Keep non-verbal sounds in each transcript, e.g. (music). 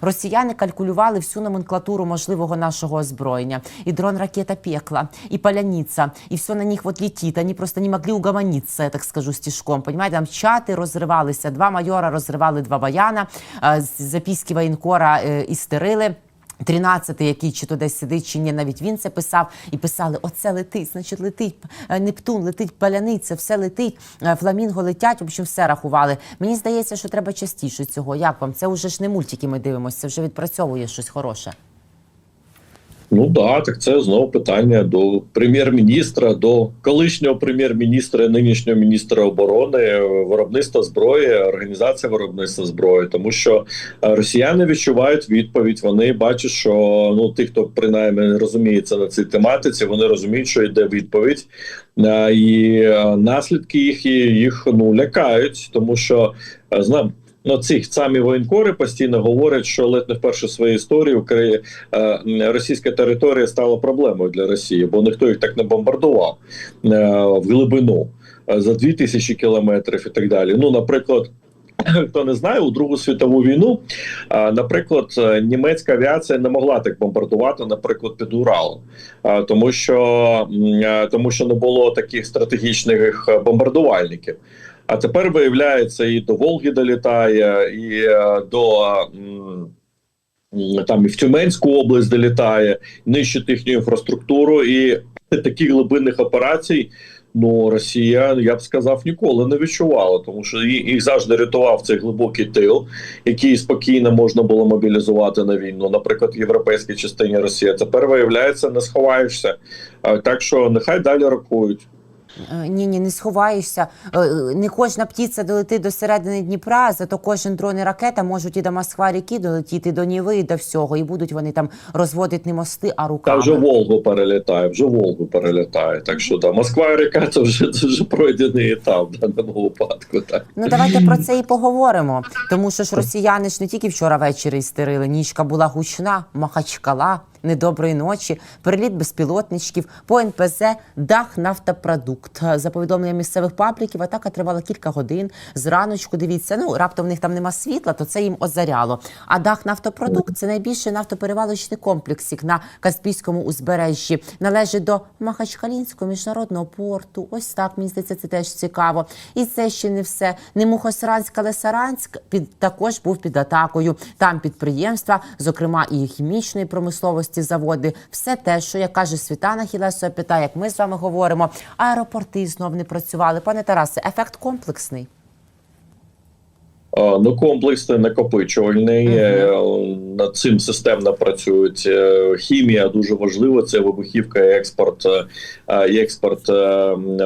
Росіяни калькулювали всю номенклатуру можливого нашого озброєння. І дрон ракета пекла, і паляниця, і все на них вот летит. Они просто не могли угомониться, я так скажу, стіжком. Понимаете, там чати розривалися, два майора розривали два баяна, записки воєнкора істерили. 13-й, який чи то десь сидить, чи ні, навіть він це писав і писали: оце летить, значить летить е, Нептун, летить паляниця, все летить, е, фламінго летять. В общем, все рахували. Мені здається, що треба частіше цього. Як вам? Це вже ж не мультики. Ми дивимося, це вже відпрацьовує щось хороше. Ну да, так це знову питання до прем'єр-міністра, до колишнього прем'єр-міністра, нинішнього міністра оборони, е, виробництва зброї, організація виробництва зброї, тому що е, росіяни відчувають відповідь. Вони бачать, що ну ті, хто принаймні розуміється на цій тематиці, вони розуміють, що йде відповідь, Е, і наслідки їх їх ну лякають, тому що знам. Ну, ці самі воєнкори постійно говорять, що ледь не вперше в своїй історії Украї... е, російська територія стала проблемою для Росії, бо ніхто їх так не бомбардував е, в глибину е, за 2000 кілометрів і так далі. Ну, наприклад. (clears throat) Хто не знає, у Другу світову війну, наприклад, німецька авіація не могла так бомбардувати, наприклад, під Уралом, тому що тому що не було таких стратегічних бомбардувальників. А тепер виявляється, і до Волги долітає, і е, до там і в Тюменську область долітає, нищить їхню інфраструктуру, і (laughs) таких глибинних операцій. Ну, Росія, я б сказав, ніколи не відчувала, тому що їх завжди рятував цей глибокий тил, який спокійно можна було мобілізувати на війну, наприклад, в європейській частині Росії. Тепер виявляється, не сховаєшся. Так що нехай далі рахують. Е, Ні, ні, не сховаєшся. Е, Не кожна птиця долетить до середини Дніпра, зато кожен дрон і ракета можуть і до Москва ріки долетіти, до Ніви, і до всього. І будуть вони там розводити не мости, а Та вже Волгу перелітає, вже Волгу перелітає. Так що да, Москва і река це вже (laughs) вже пройдений етап в даному випадку. Так Ну давайте про це і поговоримо. Тому що ж росіяни ж не тільки вчора ввечері істерили. Нічка була гучна, махачкала. Недоброї ночі, переліт безпілотничків, по НПЗ, дах нафтопродукт. За повідомленням місцевих пабліків, атака тривала кілька годин. Зраночку дивіться, ну раптом в них там нема світла, то це їм озаряло. А дах нафтопродукт це найбільший нафтоперевалочний комплексик на Каспійському узбережжі. Належить до Махачкалінського міжнародного порту. Ось так мені здається, це теж цікаво. І це ще не все. Не Мухосранськ, але Саранськ під також був під атакою. Там підприємства, зокрема і хімічної промисловості, заводи, все те, що як каже Світлана Хілесова, питає, як ми з вами говоримо. Аеропорти знов не працювали. Пане Тарасе, ефект комплексний. А, ну комплексний накопичувальний. е, Над цим системно працюють. Е, Хімія дуже важлива. Це вибухівка, і експорт, е, е, і експорт, е,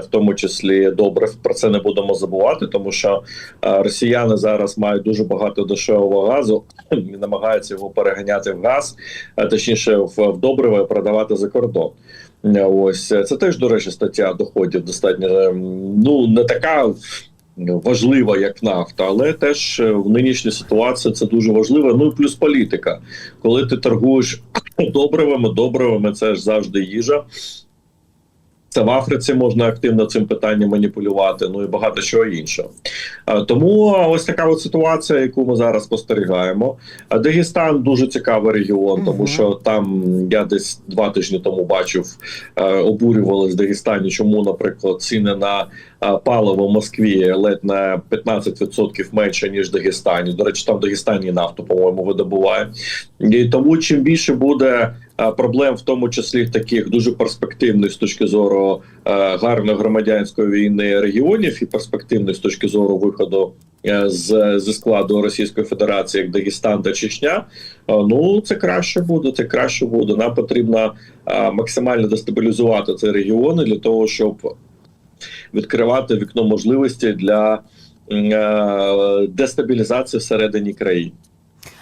в тому числі добрив. Про це не будемо забувати, тому що е, росіяни зараз мають дуже багато дешевого газу і (clears throat) намагаються його переганяти в газ, точніше в, добриво і продавати за кордон. Е, Ось е, це теж до речі, стаття доходів достатньо е, ну не така важлива як нафта, але теж е, в нинішній ситуації це дуже важливо. Ну і плюс політика. Коли ти торгуєш (clears throat) добривами, добривами це ж завжди їжа. Це в Африці можна активно цим питанням маніпулювати, ну і багато чого іншого. Тому ось така от ситуація, яку ми зараз спостерігаємо. Дагестан дуже цікавий регіон, тому що там я десь два тижні тому бачив, е, обурювалися в Дагестані, чому, наприклад, ціни на паливо в Москві ледь на 15% менше ніж в Дагестані. До речі, там в Дагестані нафту, по-моєму, видобуває. І тому чим більше буде проблем, в тому числі таких дуже перспективних з точки зору е, гарної громадянської війни регіонів і перспективних з точки зору виходу. е, З зі складу Російської Федерації, як Дагестан та Чечня, е, ну це краще буде. Це краще буде. Нам потрібно е, максимально дестабілізувати ці регіони для того, щоб відкривати вікно можливості для е, дестабілізації всередині країни.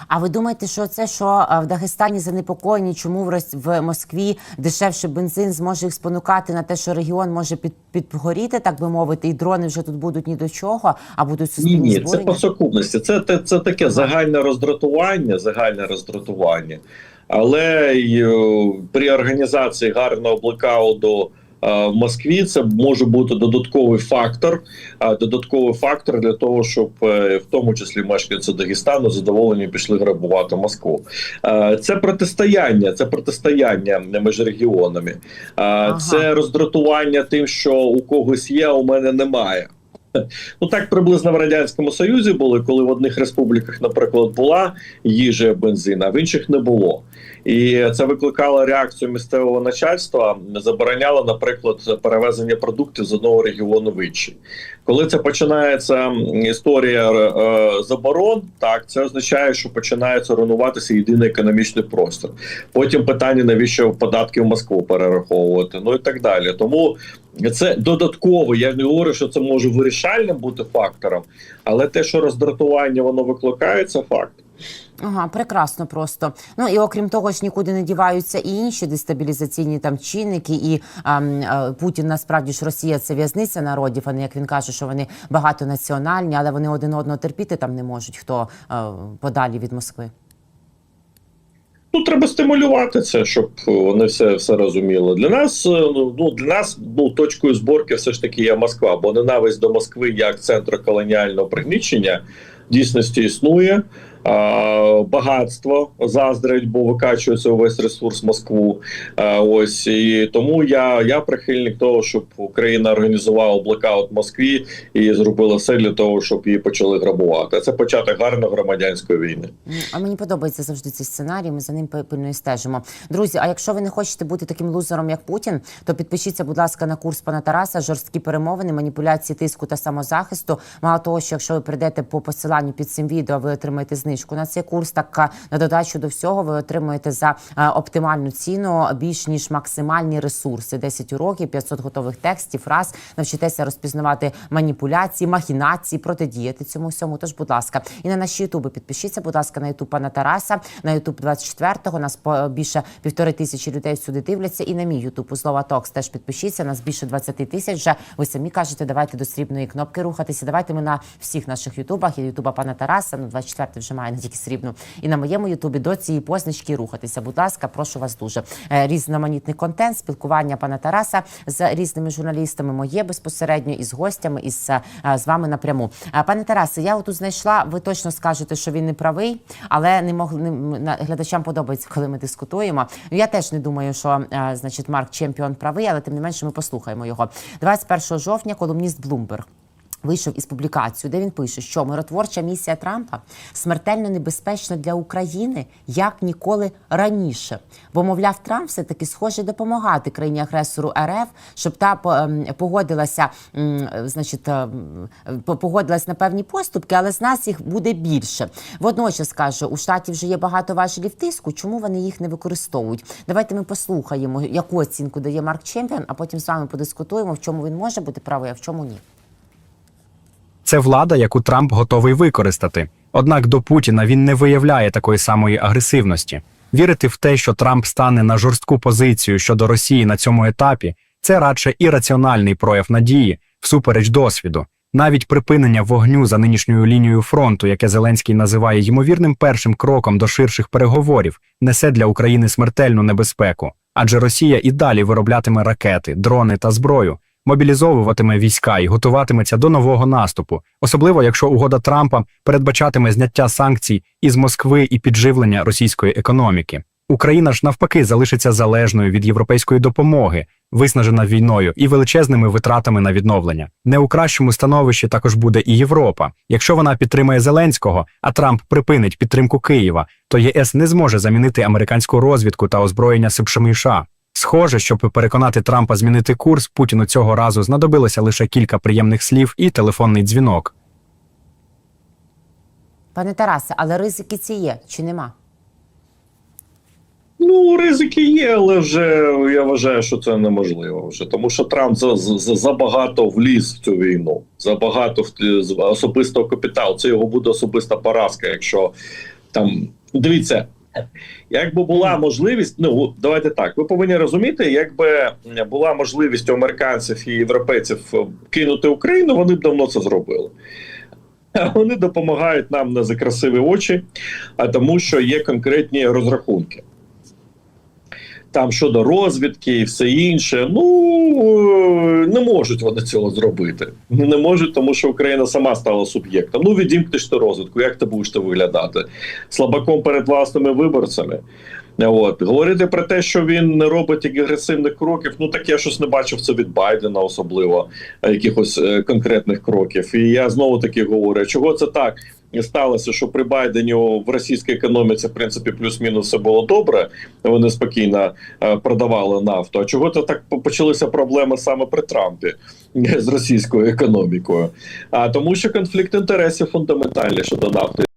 А ви думаєте, що це, що е, в Дагестані занепокоєні, чому в в Москві дешевше бензин зможе їх спонукати на те, що регіон може під, підгоріти, так би мовити, і дрони вже тут будуть ні до чого, а будуть Ні, суспільні ні, це зборення? по сукупності. Це, це, це таке загальне роздратування, загальне роздратування. Але й, е, при організації гарного блекауту е, в Москві. Це може бути додатковий фактор, додатковий фактор для того, щоб е, в тому числі мешканці Дагестану задоволені пішли грабувати Москву. Це протистояння, це протистояння між регіонами. Це роздратування тим, що у когось є, а у мене немає. Ну так приблизно в радянському союзі були, коли в одних республіках, наприклад, була їжа бензин, а в інших не було. І це викликало реакцію місцевого начальства, забороняло, наприклад, перевезення продуктів з одного регіону в інший. Коли це починається історія е, заборон, так це означає, що починається руйнуватися єдиний економічний простір. Потім питання, навіщо податки в Москву перераховувати, ну і так далі. Тому це додатково. Я не говорю, що це може вирішальним бути фактором, але те, що роздратування воно викликає, це факт. Ага, прекрасно просто. Ну і окрім того ж, нікуди не діваються і інші дестабілізаційні там чинники. І а, а, Путін насправді ж Росія це в'язниця народів. А не як він каже, що вони багатонаціональні, але вони один одного терпіти там не можуть, хто а, подалі від Москви. Ну, треба стимулювати це, щоб вони все, все розуміли. Для нас е, ну ну, для нас був точкою зборки все ж таки є Москва, бо ненависть до Москви як центру колоніального пригнічення в дійсності існує. Багатство заздрить, бо викачується увесь ресурс Москву. Ось і тому я, я прихильник того, щоб Україна організувала блекаут в Москві і зробила все для того, щоб її почали грабувати. Це початок гарної громадянської війни. А мені подобається завжди цей сценарій. Ми за ним пи- пильно і стежимо. Друзі, а якщо ви не хочете бути таким лузером, як Путін, то підпишіться, будь ласка, на курс пана Тараса, жорсткі перемовини, маніпуляції тиску та самозахисту. Мало того, що якщо ви прийдете по посиланню під цим відео, ви отримаєте знижку на цей курс. Так на додачу до всього ви отримуєте за оптимальну ціну більш ніж максимальні ресурси: 10 уроків, 500 готових текстів, фраз. Навчитеся розпізнавати маніпуляції, махінації, протидіяти цьому всьому. Тож, будь ласка, і на наші ютуби підпишіться, будь ласка, на ютуб пана Тараса, на ютуб 24-го. Нас більше півтори тисячі людей сюди дивляться. І на мій ютуб у слова Токс теж підпишіться. Нас більше 20 тисяч. Вже ви самі кажете, давайте до срібної кнопки рухатися. Давайте ми на всіх наших ютубах і ютуба пана Тараса. Ну 24 вже має не тільки срібну. І на моєму ютубі до цієї позначки рухатися. Будь ласка, прошу вас дуже. Е, Різноманітний контент, спілкування пана Тараса з різними журналістами. Моє безпосередньо із гостями, із е, з вами напряму. Е, Пане Тарасе, я отут знайшла. Ви точно скажете, що він не правий, але не могли глядачам подобається, коли ми дискутуємо. Я теж не думаю, що значить Марк Чемпіон правий, але тим не менше ми послухаємо його. 21 жовтня колумніст Bloomberg Вийшов із публікацією, де він пише, що миротворча місія Трампа смертельно небезпечна для України як ніколи раніше. Бо, мовляв, Трамп все таки схоже допомагати країні агресору РФ, щоб та ем, погодилася, значить, ем, погодилась на певні поступки, але з нас їх буде більше. Водночас каже, у штаті вже є багато важелів тиску. Чому вони їх не використовують? Давайте ми послухаємо, яку оцінку дає Марк Чемпіон, а потім з вами подискутуємо, в чому він може бути правий, а в чому ні. Це влада, яку Трамп готовий використати. Однак до Путіна він не виявляє такої самої агресивності. Вірити в те, що Трамп стане на жорстку позицію щодо Росії на цьому етапі, це радше ірраціональний прояв надії всупереч досвіду. Навіть припинення вогню за нинішньою лінією фронту, яке Зеленський називає ймовірним першим кроком до ширших переговорів, несе для України смертельну небезпеку. Адже Росія і далі вироблятиме ракети, дрони та зброю, мобілізовуватиме війська і готуватиметься до нового наступу, особливо якщо угода Трампа передбачатиме зняття санкцій із Москви і підживлення російської економіки. Україна ж навпаки залишиться залежною від європейської допомоги, виснажена війною і величезними витратами на відновлення. Не у кращому становищі також буде і Європа. Якщо вона підтримає Зеленського, а Трамп припинить підтримку Києва, то ЄС не зможе замінити американську розвідку та озброєння США. Схоже, щоб переконати Трампа змінити курс, Путіну цього разу знадобилося лише кілька приємних слів і телефонний дзвінок. Пане Тарасе, але ризики ці є чи нема? Ну, ризики є, але вже я вважаю, що це неможливо вже. Тому що Трамп за, за, забагато вліз в цю війну, забагато в особистого капіталу. Це його буде особиста поразка, якщо там дивіться. Якби була можливість, ну давайте так. Ви повинні розуміти, якби була можливість у американців і європейців е, кинути Україну, вони б давно це зробили. Вони допомагають нам не за красиві очі, а тому, що є конкретні розрахунки. Там щодо розвідки і все інше. Ну е, не можуть вони цього зробити. Не можуть, тому що Україна сама стала суб'єктом. Ну відімкнеш ти розвідку, як ти будеш ти виглядати слабаком перед власними виборцями. От говорити про те, що він не робить агресивних кроків. Ну так я щось не бачив це від Байдена, особливо е, якихось е, конкретних кроків. І я знову таки говорю, чого це так сталося, що при Байдені в російській економіці в принципі плюс-мінус все було добре. Вони спокійно е, продавали нафту. А чого то так почалися проблеми саме при Трампі з російською економікою? А тому, що конфлікт інтересів фундаментальний щодо нафти